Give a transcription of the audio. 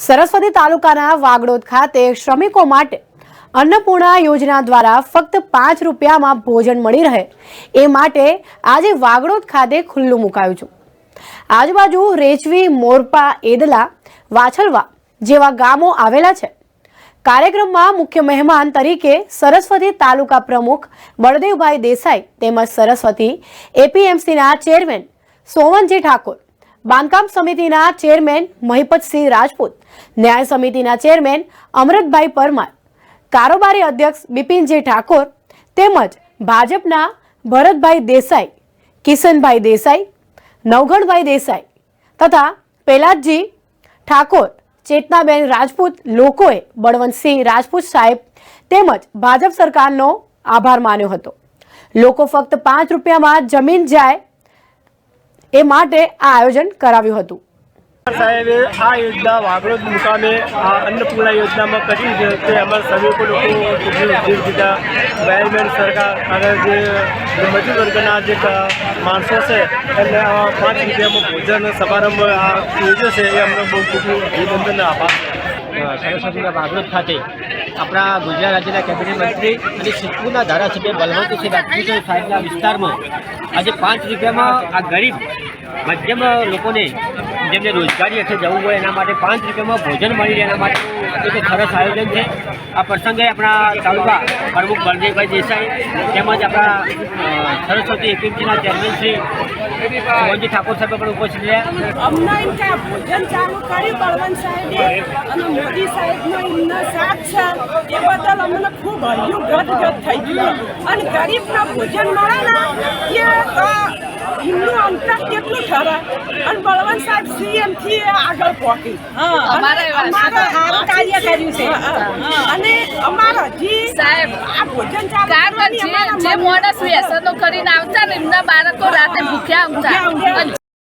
સરસ્વતી તાલુકાના વાગડોદ ખાતે શ્રમિકો માટે અન્નપૂર્ણા યોજના દ્વારા ફક્ત પાંચ રૂપિયામાં ભોજન મળી રહે. એ માટે આજે વાગડોદ ખાતે ખુલ્લું મુકાયું છે. આજુબાજુ રેચવી, મોરપા એદલા વાછલવા જેવા ગામો આવેલા છે. કાર્યક્રમમાં મુખ્ય મહેમાન તરીકે સરસ્વતી તાલુકા પ્રમુખ બળદેવભાઈ દેસાઈ તેમજ સરસ્વતી એપીએમસીના ચેરમેન સોવનજી ઠાકોર બાંધકામ સમિતિના ચેરમેન મહિપતસિંહ રાજપૂત, ન્યાય સમિતિના ચેરમેન અમૃતભાઈ પરમાર, કારોબારી અધ્યક્ષ બિપિનજી ઠાકોર તેમજ ભાજપના ભરતભાઈ દેસાઈ, કિશનભાઈ દેસાઈ નવઘણભાઈ દેસાઈ તથા પેલાજી ઠાકોર, ચેતનાબેન રાજપૂત, લોકોએ બળવંતસિંહ રાજપૂત સાહેબ તેમજ ભાજપ સરકારનો આભાર માન્યો હતો. લોકો ફક્ત પાંચ રૂપિયામાં જમીન જાય એ માટે આ આયોજન કરાવ્યું હતું. સાહેબે આ યોજના વાગડોદ મુકામે આ અન્નપૂર્ણા યોજનામાં કરી છે તે અમારા શ્રમિકો લોકો ઉદ્યોગ દીધા ગવર્મેન્ટ સરકાર અને જે જે મજૂર વર્ગના જે માણસો છે એમને પાંચ રૂપિયામાં ભોજન સમારંભ આ યોજ્યો છે એ અમને બહુ ખૂબ અભિનંદન આભાર. સરસ્વતીના બાગરોજ ખાતે આપણા ગુજરાત રાજ્યના કેબિનેટ મંત્રી અને સિદ્ધપુરના ધારાસભ્ય બલવંતસિંહ રાજપૂત સાહેબના વિસ્તારમાં આજે પાંચ રૂપિયામાં આ ગરીબ મધ્યમ લોકોને જેમને રોજગારી હેઠળ જવું હોય એના માટે પાંચ રૂપિયામાં ભોજન મળી રહે એના માટે એક સરસ આયોજન છે. આ પ્રસંગે આપણા તાલુકા પ્રમુખ બળદેવભાઈ દેસાઈ તેમજ આપણા સરસ્વતી એપીએમસીના ચેરમેન શ્રી મોહનજી ઠાકોર સાહેબ પણ ઉપસ્થિત રહ્યા. ભોજન ચાલુ કરી બળવંત સાહેબે અને મોદી સાહેબનો એમનો સાથ છે, એ બદલ અમને ખૂબ હૈયું ગદ ગદ થઈ ગયું. અને ગરીબના ભોજન મળે ને એમનું અંતર કેટલું ઠરે અને બળવંત સાહેબ સીએમથી આગળ પહોંચી અમારે કાર્ય કર્યું છે. અને અમારા હજી સાહેબ, આ ભોજન ચાલુ કારણ જે માણસ વ્યસનો કરીને આવતા ને એમના બાળકો રાતે ભૂખ્યા અને